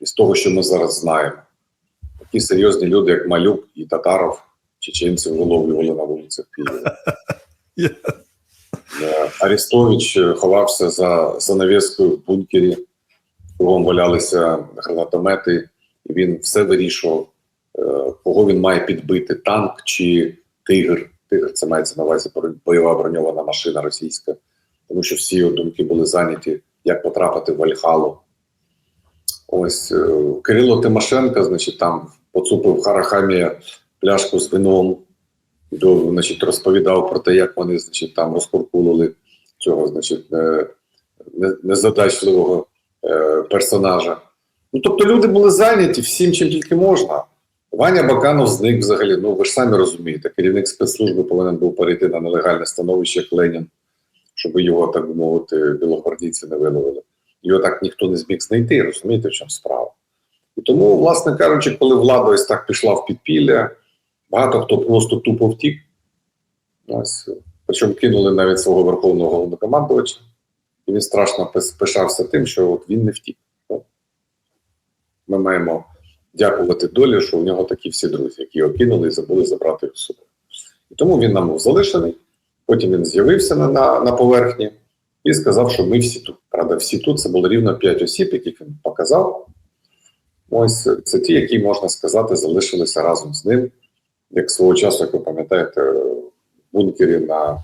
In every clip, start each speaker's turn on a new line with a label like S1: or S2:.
S1: із того, що ми зараз знаємо, такі серйозні люди, як Малюк і Татаров, чеченців виловлювали на вулицях Києва. Е, Арестович ховався за занавіскою в бункері, кругом валялися гранатомети, і він все вирішував, е, кого він має підбити: танк чи тигр. Тигр це мається на увазі бойова броньована машина російська, тому що всі його думки були зайняті, як потрапити в Вальхалу. Ось е, Кирило Тимошенко, значить, там поцупив Харахамія пляшку з вином, до, значить, розповідав про те, як вони значить, там розкуркулили цього значить, е, незадачливого е, персонажа. Ну, тобто люди були зайняті всім, чим тільки можна. Ваня Баканов зник взагалі. Ну ви ж самі розумієте, керівник спецслужби повинен був перейти на нелегальне становище як Ленін, щоб його, так би мовити, білогвардійці не виловили. Його так ніхто не зміг знайти, розумієте, в чому справа. І тому, власне кажучи, коли влада ось так пішла в підпілля, багато хто просто тупо втік. Ось, причому кинули навіть свого верховного головнокомандувача, і він страшно пишався тим, що от він не втік. Ну, Ми маємо дякувати долі, що у нього такі всі друзі, які його кинули і забули забрати його собою. І тому він нам був залишений. Потім він з'явився на, на поверхні і сказав, що ми всі тут. Правда, всі тут це було рівно 5 осіб, яких він показав. Ось це ті, які, можна сказати, залишилися разом з ним, як свого часу, як ви пам'ятаєте, в бункері на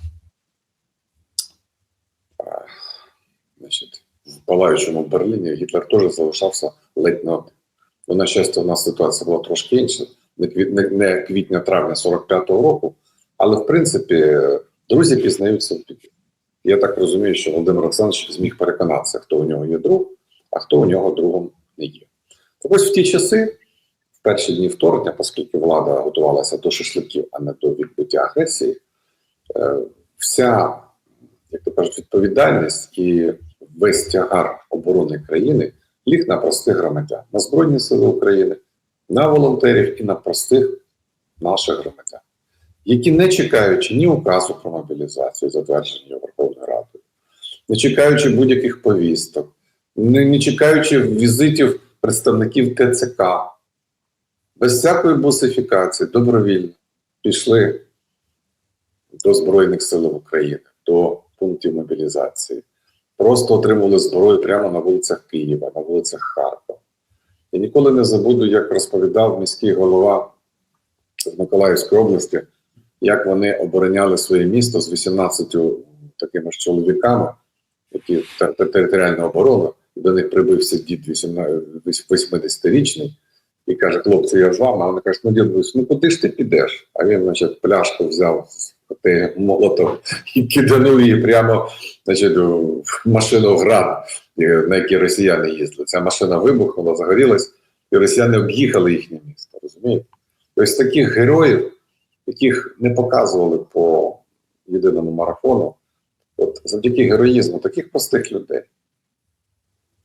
S1: значить, в палаючому Берліні Гітлер теж залишався ледь один. Ну, на щастя, у нас ситуація була трошки інша, не квітня-травня 45-го року, але в принципі друзі пізнаються в біді. Я так розумію, що Володимир Олександрович зміг переконатися, хто у нього є друг, а хто у нього другом не є. Так ось в ті часи, в перші дні вторгнення, оскільки влада готувалася до шашликів, а не до відбиття агресії, е, вся, як то кажуть, відповідальність і весь тягар оборони країни ліг на простих громадян, на Збройні Сили України, на волонтерів і на простих наших громадян, які не чекаючи ні указу про мобілізацію, затвердження не чекаючи будь-яких повісток, не, не чекаючи візитів представників ТЦК, без всякої бусифікації, добровільно пішли до Збройних сил України, до пунктів мобілізації. Просто отримували зброю прямо на вулицях Києва, на вулицях Харкова. Я ніколи не забуду, як розповідав міський голова з Миколаївської області, як вони обороняли своє місто з 18 такими ж чоловіками, які тер- тер- територіальна оборона, і до них прибився дід 80-річний і каже: хлопці, я з вами. А вони кажуть, ну дідусь, ну куди ж ти підеш? А він, значить, пляшку взяв з молотом і киданув її прямо значить, в машину град, на якій росіяни їздили. Ця машина вибухнула, загорілась, і росіяни об'їхали їхнє місто. Розумієте? Ось таких героїв, яких не показували по єдиному марафону, от завдяки героїзму таких простих людей,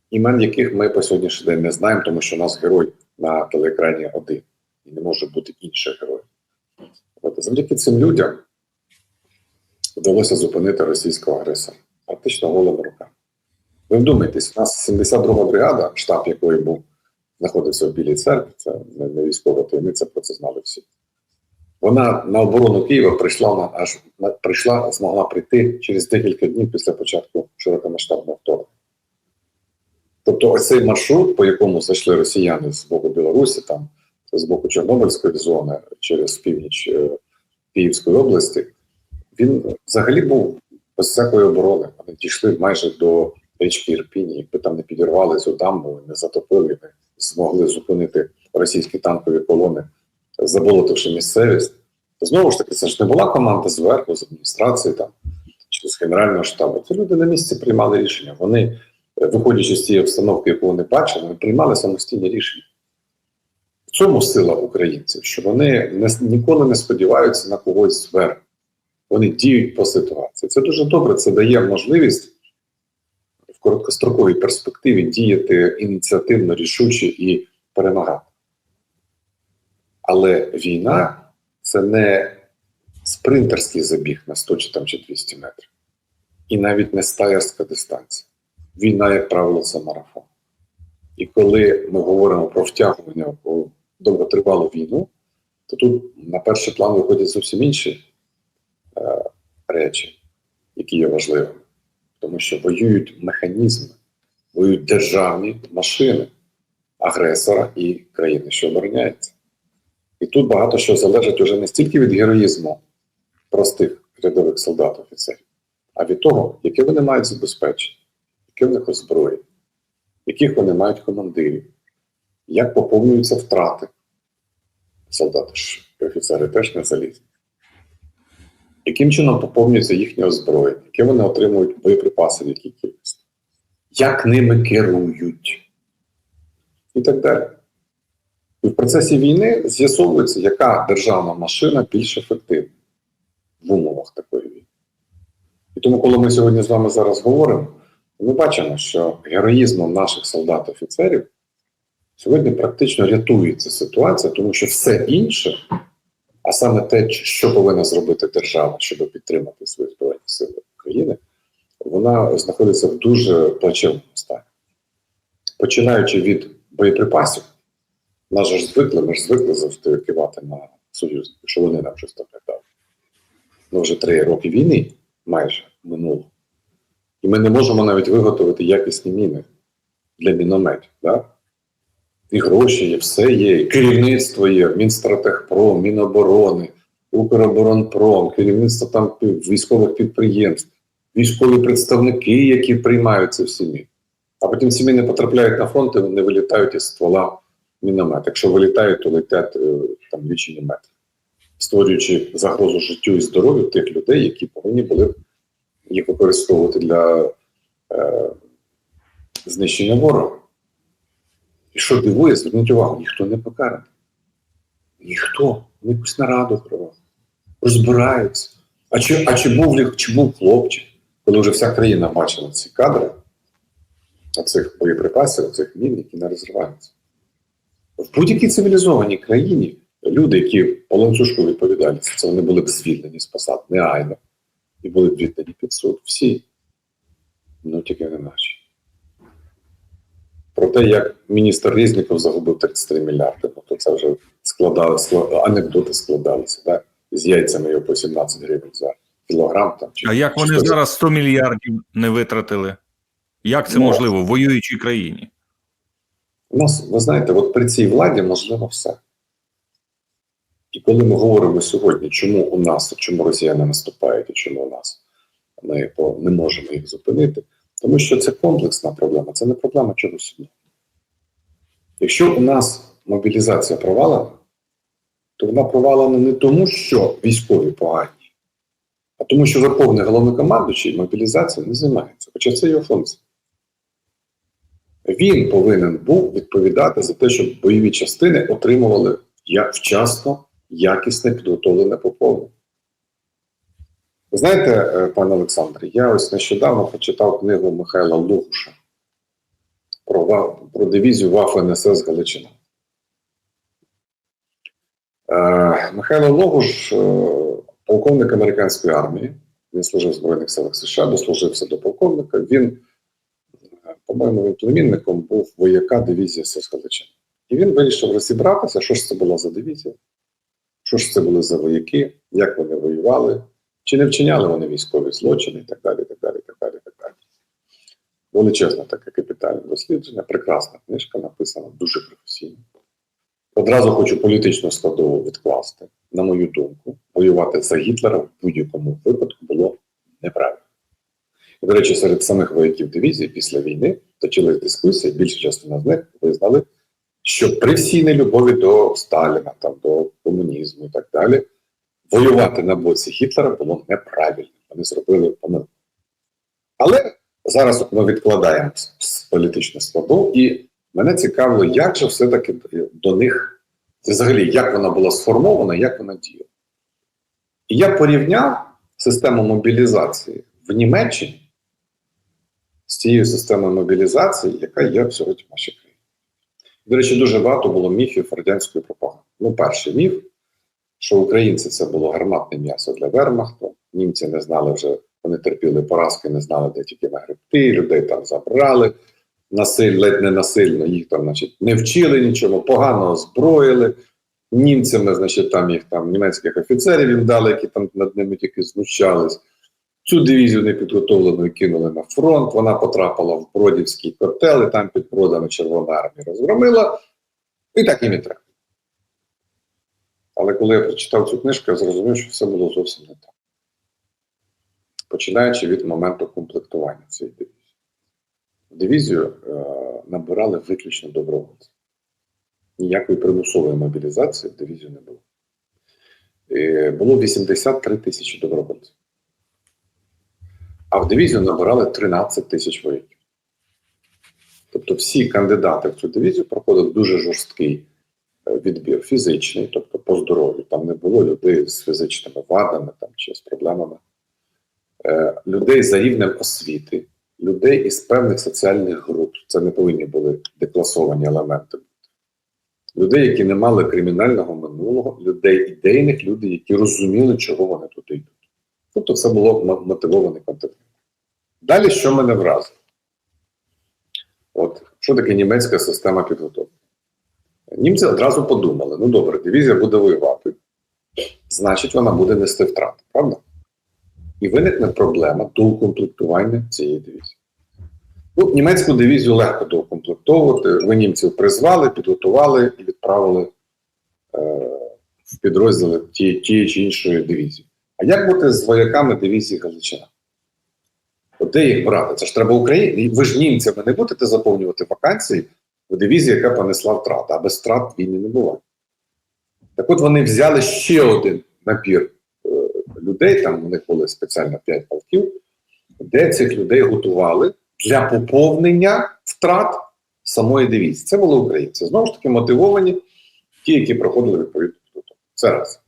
S1: імен яких ми по сьогоднішній день не знаємо, тому що у нас герой на телеекрані один, і не може бути інших героїв. От завдяки цим людям вдалося зупинити російського агресора. Практично голими руками. Ви вдумайтесь, у нас 72-га бригада, штаб якої був, знаходився в Білій церкві, це не військова таємниця, про це знали всі. Вона на оборону Києва прийшла на аж на, прийшла, змогла прийти через декілька днів після початку широкомасштабного вторгнення. Тобто, ось цей маршрут, по якому зайшли росіяни з боку Білорусі, там з боку Чорнобильської зони через північ е, Київської області, він взагалі був без всякої оборони. Вони дійшли майже до річки Ірпіні. Якби там не підірвали цю дамбу, не затопили, не змогли зупинити російські танкові колони, заболотивши місцевість. Знову ж таки, це ж не була команда зверху, з адміністрації там чи з Генерального штабу. Це люди на місці приймали рішення. Вони, е, виходячи з цієї обстановки, яку вони бачили, вони приймали самостійні рішення. В цьому сила українців, що вони не, ніколи не сподіваються на когось зверху. Вони діють по ситуації. Це дуже добре. Це дає можливість в короткостроковій перспективі діяти ініціативно, рішуче і перемагати. Але війна це не спринтерський забіг на 100 чи, там, чи 200 метрів. І навіть не стаєрська дистанція. Війна, як правило, це марафон. І коли ми говоримо про втягування у довготривалу війну, то тут на перший план виходять зовсім інші е, речі, які є важливими. Тому що воюють механізми, воюють державні машини агресора і країни, що обороняється. І тут багато що залежить уже не стільки від героїзму простих рядових солдат, офіцерів, а від того, яке вони мають забезпечення, яке в них озброєння, яких вони мають командирів, як поповнюються втрати. Солдати ж офіцери теж не залізні. Яким чином поповнюється їхнє озброєння, яке вони отримують боєприпаси, в якій кількості, як ними керують, і так далі. І в процесі війни з'ясовується, яка державна машина більш ефективна в умовах такої війни. І тому, коли ми сьогодні з вами зараз говоримо, ми бачимо, що героїзмом наших солдат-офіцерів сьогодні практично рятується ситуація, тому що все інше, а саме те, що повинна зробити держава, щоб підтримати свої збройні сили України, вона знаходиться в дуже плачевному стані. Починаючи від боєприпасів, нас ж звикли, ми ж звикли завжди кивати на союзників, що вони нам щось там дали. Ну, вже три роки війни майже минуло. І ми не можемо навіть виготовити якісні міни для мінометів. Да? І гроші є, все є, і керівництво є, Мінстратегпром, Міноборони, Укроборонпром, керівництво там військових підприємств, військові представники, які приймають ці всі міни. А потім ці міни потрапляють на фронт і вони вилітають із ствола міномет. Якщо вилітають, то летять е, там лічені метри, створюючи загрозу життю і здоров'ю тих людей, які повинні були їх використовувати для е, знищення ворога. І що дивує, зверніть увагу, ніхто не покараний. Ніхто. Вони якусь нараду провели. Розбираються. А чи, а чи був чи був хлопчик, коли вже вся країна бачила ці кадри, цих боєприпасів, цих мін, які не розриваються? В будь-якій цивілізованій країні люди, які по ланцюжку відповідальності, це вони були б звільнені з посад, негайно, і були б віддані під суд. Всі. Ну тільки не наші. Про те, як міністр Різніков загубив 33 мільярди, ну то це вже складали, скла- анекдоти складалися, так? з яйцями його по 17 гривень за кілограм. Там, чи
S2: А як вони зараз 100 мільярдів не витратили? Як це
S1: Ну,
S2: можливо в воюючій країні?
S1: У нас, ви знаєте, от при цій владі можливо все. І коли ми говоримо сьогодні, чому у нас, чому росіяни наступають і чому у нас ми не можемо їх зупинити, тому що це комплексна проблема, це не проблема чогось одного. Якщо у нас мобілізація провалена, то вона провалена не тому, що військові погані, а тому, що Верховний головнокомандуючий мобілізацією не займається, хоча це його функція. Він повинен був відповідати за те, щоб бойові частини отримували вчасно якісне підготовлене поповнення. Ви знаєте, е, пане Олександре, я ось нещодавно прочитав книгу Михайла Лугуша про, про дивізію Ваф НСС Галичина. Е, Михайло Логуш, е, полковник американської армії, він служив в Збройних силах США, дослужився до полковника. Він, по-моєму, він племінником був вояка дивізії СС І він вирішив розібратися, що ж це була за дивізія, що ж це були за вояки, як вони воювали, чи не вчиняли вони військові злочини і так далі, так далі, так далі, так далі. Величезне таке капітальне дослідження, прекрасна книжка, написана дуже професійно. Одразу хочу політичну складову відкласти. На мою думку, воювати за Гітлера в будь-якому випадку було неправильно. І, до речі, серед самих вояків дивізії після війни точилась дискусія, більша частина з них визнали, що при всій нелюбові до Сталіна, там, до комунізму і так далі, воювати на боці Гітлера було неправильно. Вони зробили помилку. Але зараз ми відкладаємо політичну складову, і мене цікавило, як же все-таки до них, взагалі, як вона була сформована, як вона діяла. І я порівняв систему мобілізації в Німеччині з тією системою мобілізації, яка є сьогодні в нашій країні. До речі, дуже багато було міфів радянської пропаганди. Ну, перший міф, що українці це було гарматне м'ясо для вермахту. Німці не знали вже, вони терпіли поразки, не знали, де тільки нагребти, людей там забрали. насиль, ледь не насильно, їх там, значить, не вчили нічому, погано озброїли. Німцями, значить, там їх там німецьких офіцерів їм дали, які там над ними тільки знущались. Цю дивізію непідготовлену кинули на фронт. Вона потрапила в Бродівський котел, і там під продами Червона армія розгромила. І так і треба. Але коли я прочитав цю книжку, я зрозумів, що все було зовсім не так. Починаючи від моменту комплектування цієї дивізії. Дивізію е, набирали виключно добровольців. Ніякої примусової мобілізації в дивізію не було. Е, було 83 тисячі добровольців. А в дивізію набирали 13 тисяч вояків. Тобто всі кандидати в цю дивізію проходили дуже жорсткий е, відбір фізичний, тобто по здоров'ю. Там не було людей з фізичними вадами там, чи з проблемами, Е, людей за рівнем освіти, людей із певних соціальних груп. Це не повинні були декласовані елементи. Людей, які не мали кримінального минулого, людей ідейних, людей, які розуміли, чого вони туди йдуть. Тобто це було мотивований контент. Далі, що мене вразило? От, що таке німецька система підготовки? Німці одразу подумали: ну добре, дивізія буде воювати, значить, вона буде нести втрати, правда? І виникне проблема доукомплектування цієї дивізії. Ну, німецьку дивізію легко доукомплектовувати. Ви німців призвали, підготували і відправили е, в підрозділи тієї, тієї чи іншої дивізії. А як бути з вояками дивізії Галичина? От де їх брати? Це ж треба Україні. Ви ж німцями не будете заповнювати вакансії в дивізії, яка понесла втрати, а без втрат війни не буває. Так от вони взяли ще один набір е, людей, там у них були спеціально 5 полків, де цих людей готували для поповнення втрат самої дивізії. Це були українці. Знову ж таки, мотивовані ті, які проходили відповідну підготовку. Це раз.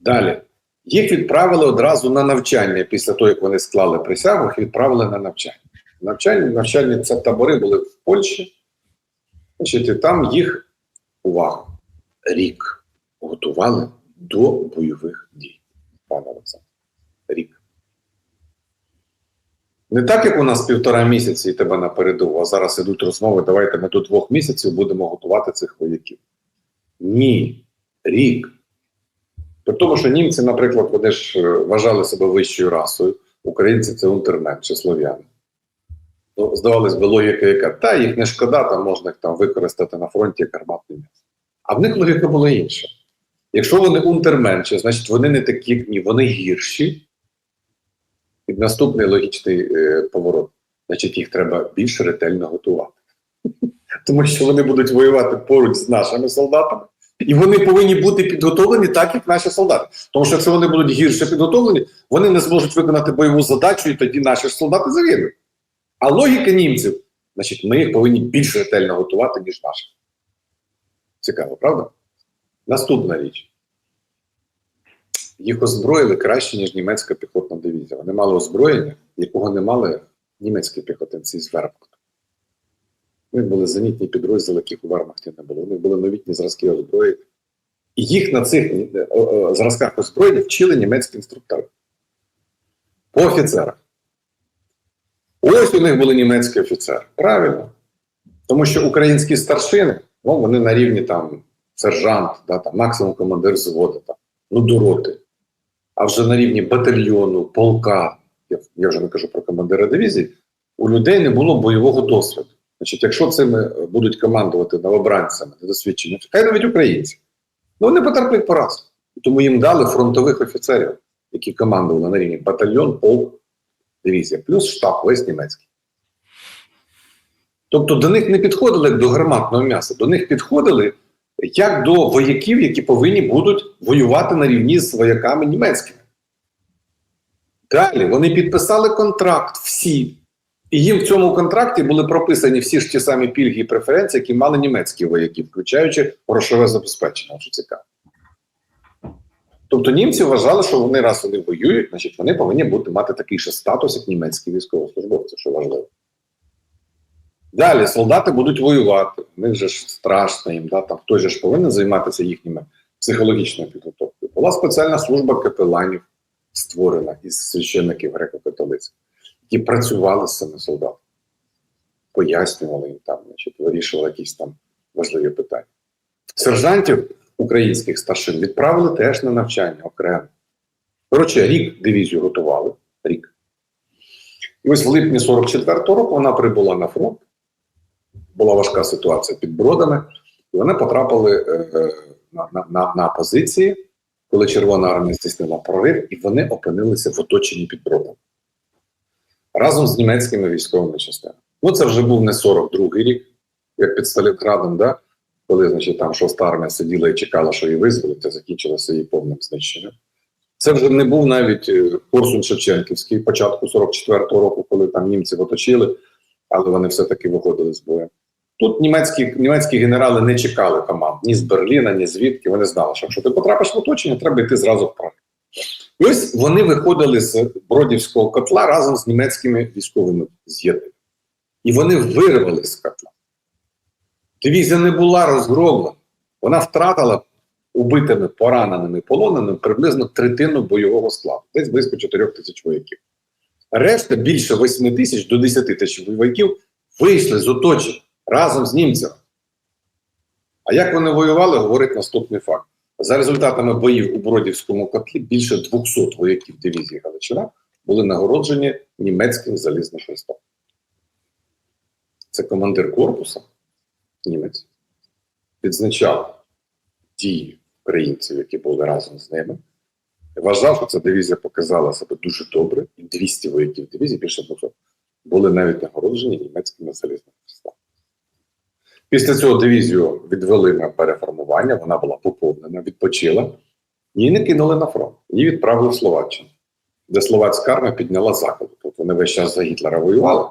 S1: Далі. Їх відправили одразу на навчання після того, як вони склали присягу, їх відправили на навчання. Навчальні, навчальні це табори були в Польщі. Значить, і там їх, увага, рік готували до бойових дій. Пане Олександр. Рік. Не так, як у нас півтора місяці і тебе на передову, а зараз ідуть розмови, давайте ми до двох місяців будемо готувати цих вояків. Ні, рік. При тому, що німці, наприклад, вони ж е, вважали себе вищою расою, українці це унтермен чи слов'яни. Ну, здавалось би, логіка, яка та їх не шкода, там можна їх там використати на фронті як гарматне м'ясо. А в них логіка була інша. Якщо вони унтерменші, значить вони не такі, ні, вони гірші. І наступний логічний е, поворот. Значить, їх треба більш ретельно готувати. Тому що вони будуть воювати поруч з нашими солдатами, і вони повинні бути підготовлені так, як наші солдати. Тому що якщо вони будуть гірше підготовлені, вони не зможуть виконати бойову задачу, і тоді наші солдати загинуть. А логіка німців, значить, ми їх повинні більш ретельно готувати, ніж наші. Цікаво, правда? Наступна річ. Їх озброїли краще, ніж німецька піхотна дивізія. Вони мали озброєння, якого не мали німецькі піхотинці з Вермахту. Них були зенітні підрозділи, яких у Вермахті не було. У них були новітні зразки озброєння. І їх на цих зразках озброєння вчили німецькі інструктори. По офіцерах. Ось у них були німецькі офіцери. Правильно. Тому що українські старшини, ну, вони на рівні там сержант, да, там, максимум командир взводу, там, ну, дороти. А вже на рівні батальйону, полка, я, я вже не кажу про командира дивізії, у людей не було бойового досвіду. Значить, якщо цими е, будуть командувати новобранцями, недосвідчені, хай навіть українці, ну вони потерплять поразку. Тому їм дали фронтових офіцерів, які командували на рівні батальйон, полк, дивізія, плюс штаб весь німецький. Тобто до них не підходили як до гарматного м'яса, до них підходили як до вояків, які повинні будуть воювати на рівні з вояками німецькими. Далі вони підписали контракт всі. І їм в цьому контракті були прописані всі ж ті самі пільги і преференції, які мали німецькі вояки, включаючи грошове забезпечення, що цікаво. Тобто німці вважали, що вони раз вони воюють, значить вони повинні бути мати такий же статус, як німецькі військовослужбовці, що важливо. Далі солдати будуть воювати, в них же ж страшно їм, да? там хтось ж повинен займатися їхніми психологічною підготовкою. Була спеціальна служба капеланів створена із священників греко-католицьких, які працювали з цими солдатами. пояснювали їм там, значить, вирішували якісь там важливі питання. Сержантів українських старшин відправили теж на навчання окремо. Коротше, рік дивізію готували. Рік. І ось в липні 44-го року вона прибула на фронт. Була важка ситуація під бродами, і вони потрапили е, е, на, на, на, позиції, коли Червона армія здійснила прорив, і вони опинилися в оточенні під бродами разом з німецькими військовими частинами. Ну, це вже був не 42-й рік, як під Сталінградом, да? коли значить, там шоста армія сиділа і чекала, що її визволить, а закінчилося її повним знищенням. Це вже не був навіть е, Корсун Шевченківський початку 44-го року, коли там німці оточили, але вони все-таки виходили з бою. Тут німецькі, німецькі генерали не чекали команд ні з Берліна, ні звідки. Вони знали, що якщо ти потрапиш в оточення, треба йти зразу в вправо. І ось вони виходили з Бродівського котла разом з німецькими військовими з'єднаннями. І вони вирвали з котла. Дивізія не була розгроблена. Вона втратила убитими, пораненими, полоненими приблизно третину бойового складу, десь близько 4 тисяч вояків. Решта більше 8 тисяч до 10 тисяч вояків вийшли з оточення разом з німцями. А як вони воювали, говорить наступний факт. За результатами боїв у Бродівському котлі більше 200 вояків дивізії Галичина були нагороджені німецьким залізним хрестом. Це командир корпуса, німець, відзначав дії українців, які були разом з ними. Вважав, що ця дивізія показала себе дуже добре, і 200 вояків дивізії, більше 200, були навіть нагороджені німецькими залізними. Після цього дивізію відвели на переформування, вона була поповнена, відпочила. Її не кинули на фронт. Її відправили в Словаччину, де словацька армія підняла закладу. Тобто вони весь час за Гітлера воювали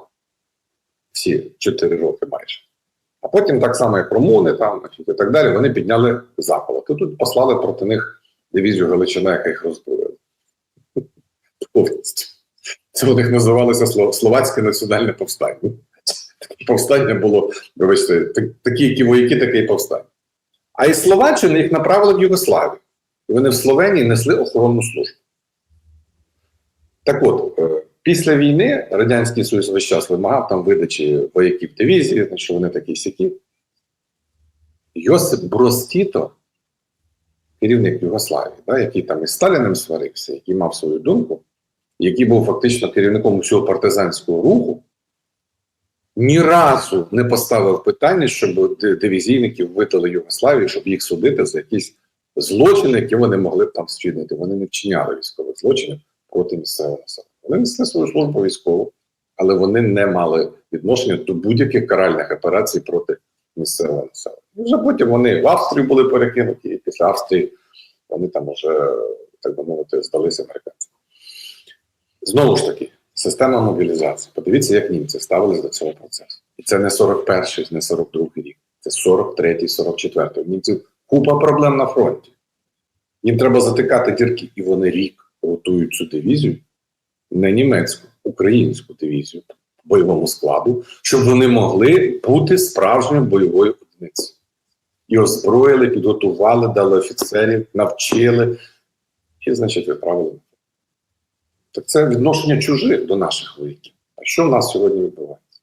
S1: всі 4 роки майже. А потім, так само, як румуни, там, і так далі, вони підняли заколот. І тут послали проти них дивізію Галичина, яка їх розброїла. Повністю. Це у них називалося Словацьке національне повстання. Таке повстання було, вибачте, такі, які вояки, таке і повстання. А із Словаччини їх направили в Югославію. І вони в Словенії несли охоронну службу. Так от, е, після війни Радянський Союз весь час вимагав там видачі вояків дивізії, що вони такі сякі. Йосип Брос Тіто, керівник Югославії, да, який там із Сталіним сварився, який мав свою думку, який був фактично керівником усього партизанського руху, ні разу не поставив питання, щоб дивізійників видали Югославії, щоб їх судити за якісь злочини, які вони могли б там вчинити. Вони не вчиняли військових злочинів проти місцевого населення. Вони несли свою службу військову, але вони не мали відношення до будь-яких каральних операцій проти місцевого населення. Вже потім вони в Австрію були перекинуті, і після Австрії вони там уже, так би мовити, здалися американцям. Знову ж таки, система мобілізації. Подивіться, як німці ставились до цього процесу. І це не 41-й, не 42-й рік, це 43-й, 44-й. Німців купа проблем на фронті. Їм треба затикати дірки, і вони рік готують цю дивізію, не німецьку, українську дивізію бойовому складу, щоб вони могли бути справжньою бойовою одиницею. І озброїли, підготували, дали офіцерів, навчили і, значить, відправили. Так це відношення чужих до наших вояків. А що в нас сьогодні відбувається?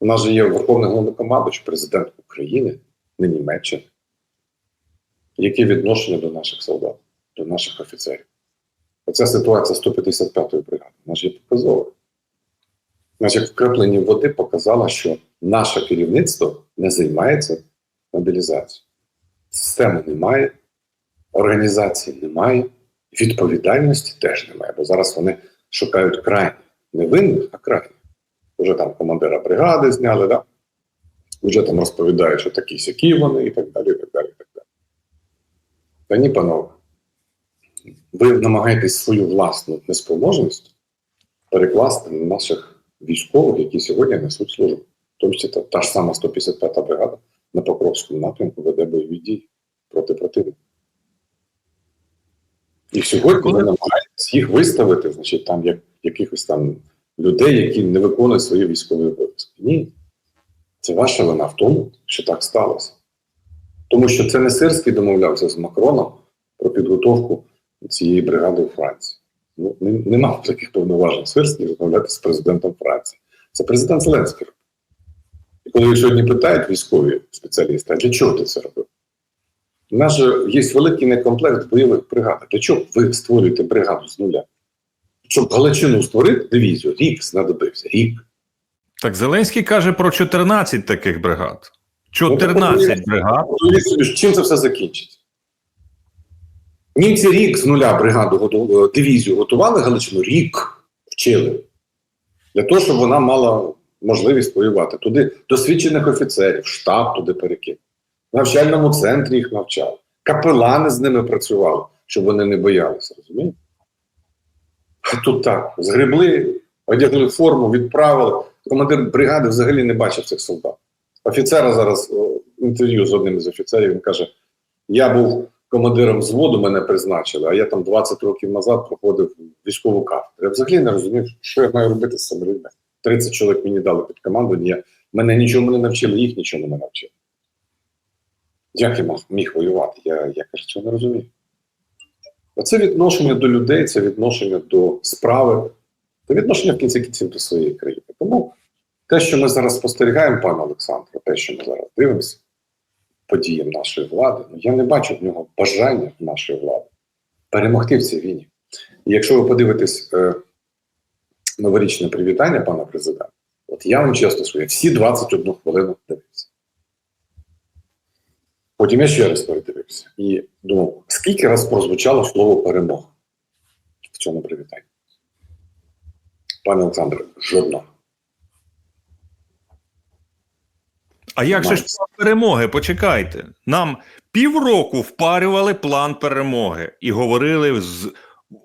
S1: У нас же є Верховний головнокомандуючий, президент України, не Німеччини. Яке відношення до наших солдат, до наших офіцерів? Оця ситуація 155-ї бригади, вона ж є показова. Значить, вкраплення води показало, що наше керівництво не займається мобілізацією. Системи немає, організації немає, відповідальності теж немає, бо зараз вони шукають крайніх. Не винних, а крайніх. Вже там командира бригади зняли, да? вже там розповідають, що такі сякі вони і так далі. і так далі, так далі. Та ні, панове, ви намагаєтесь свою власну неспроможність перекласти на наших військових, які сьогодні несуть службу. Числі та, та ж сама 155-та бригада на Покровському напрямку веде бойові дії проти противника. І сьогодні ви намагаєтесь їх виставити, значить, там як якихось там людей, які не виконують свої військові обов'язки. Ні. Це ваша вина в тому, що так сталося. Тому що це не Сирський домовлявся з Макроном про підготовку цієї бригади у Франції. Ну, не, не мав таких повноважень Сирський розмовляти з президентом Франції. Це президент Зеленський. І коли їх сьогодні питають військові спеціалісти, а для чого ти це робив? У нас же є великий некомплект бойових бригад. Для чого ви створюєте бригаду з нуля? Щоб Галичину створити дивізію, рік знадобився, рік.
S2: Так Зеленський каже про 14 таких бригад. 14 бригад.
S1: Чим це все закінчиться? Німці рік з нуля бригаду е, дивізію готували Галичину, рік вчили. Для того, щоб вона мала можливість воювати. Туди досвідчених офіцерів, штаб туди перекинув. В навчальному центрі їх навчали. Капелани з ними працювали, щоб вони не боялися, розумієте? А тут так, згребли, одягли форму, відправили. Командир бригади взагалі не бачив цих солдат. Офіцера зараз о, інтерв'ю з одним із офіцерів. Він каже: Я був командиром взводу, мене призначили, а я там 20 років назад проходив військову кафедру. Я взагалі не розумів, що я маю робити з цими людьми. 30 чоловік мені дали під команду, я, мене нічого не навчили, їх нічого не навчили. Як я міг воювати? Я, я кажу, цього не розумію. Оце відношення до людей, це відношення до справи, це відношення в кінці кінців до своєї країни. Тому те, що ми зараз спостерігаємо, пане Олександре, те, що ми зараз дивимося, подіям нашої влади, ну я не бачу в нього бажання нашої влади перемогти в цій війні. І якщо ви подивитесь е, новорічне привітання пана президента, от я вам чесно я всі 21 хвилину дивився. Потім я ще раз передивився і думав, скільки раз прозвучало слово перемога в цьому привітанні? Пане Олександре, жодного.
S2: А як же ж план перемоги? Почекайте. Нам півроку впарювали план перемоги і говорили з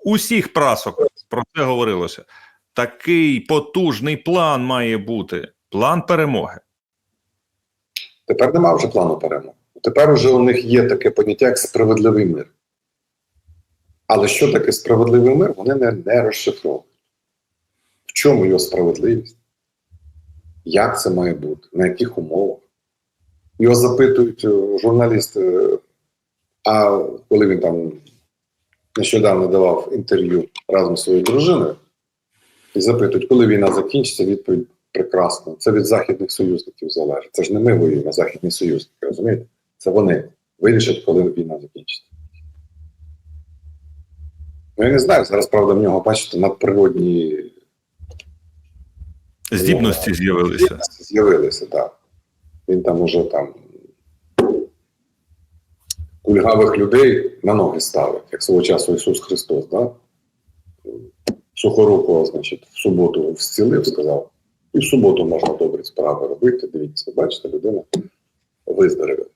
S2: усіх прасок. Про це говорилося. Такий потужний план має бути. План перемоги.
S1: Тепер нема вже плану перемоги. Тепер уже у них є таке поняття, як справедливий мир. Але що таке справедливий мир, вони не, не розшифровують. В чому його справедливість? Як це має бути? На яких умовах? Його запитують е, журналісти, а коли він там нещодавно давав інтерв'ю разом з своєю дружиною, і запитують, коли війна закінчиться, відповідь прекрасна. Це від західних союзників залежить. Це ж не ми воюємо, а західні союзники, розумієте? Це вони вирішать, коли війна закінчиться. Ну, я не знаю, зараз, правда, в нього, бачите, надприродні
S2: Здібності з'явилися.
S1: здібності з'явилися, так. Він там уже там кульгавих людей на ноги ставить, як свого часу Ісус Христос, да? Сухорукого, значить, в суботу зцілив, сказав, і в суботу можна добрі справи робити. Дивіться, бачите, людина виздоровіла.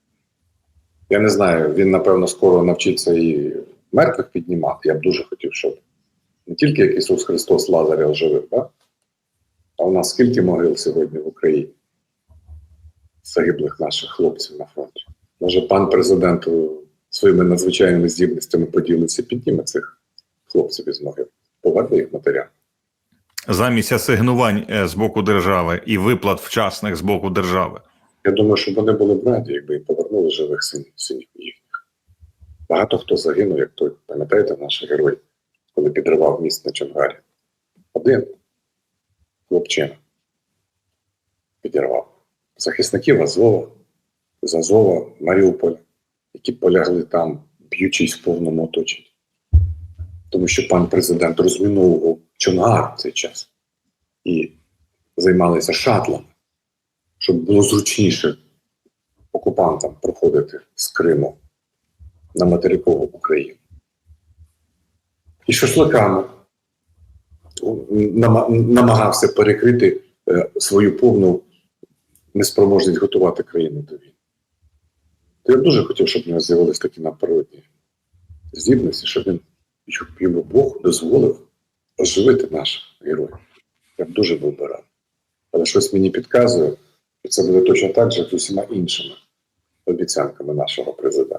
S1: Я не знаю, він, напевно, скоро навчиться і мертвих піднімати. Я б дуже хотів, щоб не тільки як Ісус Христос Лазаря оживив, да? а у нас скільки могил сьогодні в Україні? загиблих наших хлопців на фронті. Може, пан президент своїми надзвичайними здібностями поділиться, підніме цих хлопців із могил, поверне їх матерям.
S2: Замість асигнувань е, з боку держави і виплат вчасних з боку держави.
S1: Я думаю, що вони були б раді, якби і повернули живих синів, їхніх. Багато хто загинув, як той, пам'ятаєте, наш герой, коли підривав міст на Чонгарі. Один хлопчина підірвав. Захисників Азова, з Азова, Маріуполя, які полягли там, б'ючись в повному оточенні. Тому що пан президент розміновував Чонгар в цей час і займалися шатлами щоб було зручніше окупантам проходити з Криму на материкову Україну. І шашликами нама- намагався перекрити е, свою повну неспроможність готувати країну до війни. То я дуже хотів, щоб в нього з'явилися такі надприродні здібності, щоб він щоб йому Бог дозволив оживити наших героїв. Я б дуже був би радий. Але щось мені підказує, це буде точно так же, як з усіма іншими обіцянками нашого президента.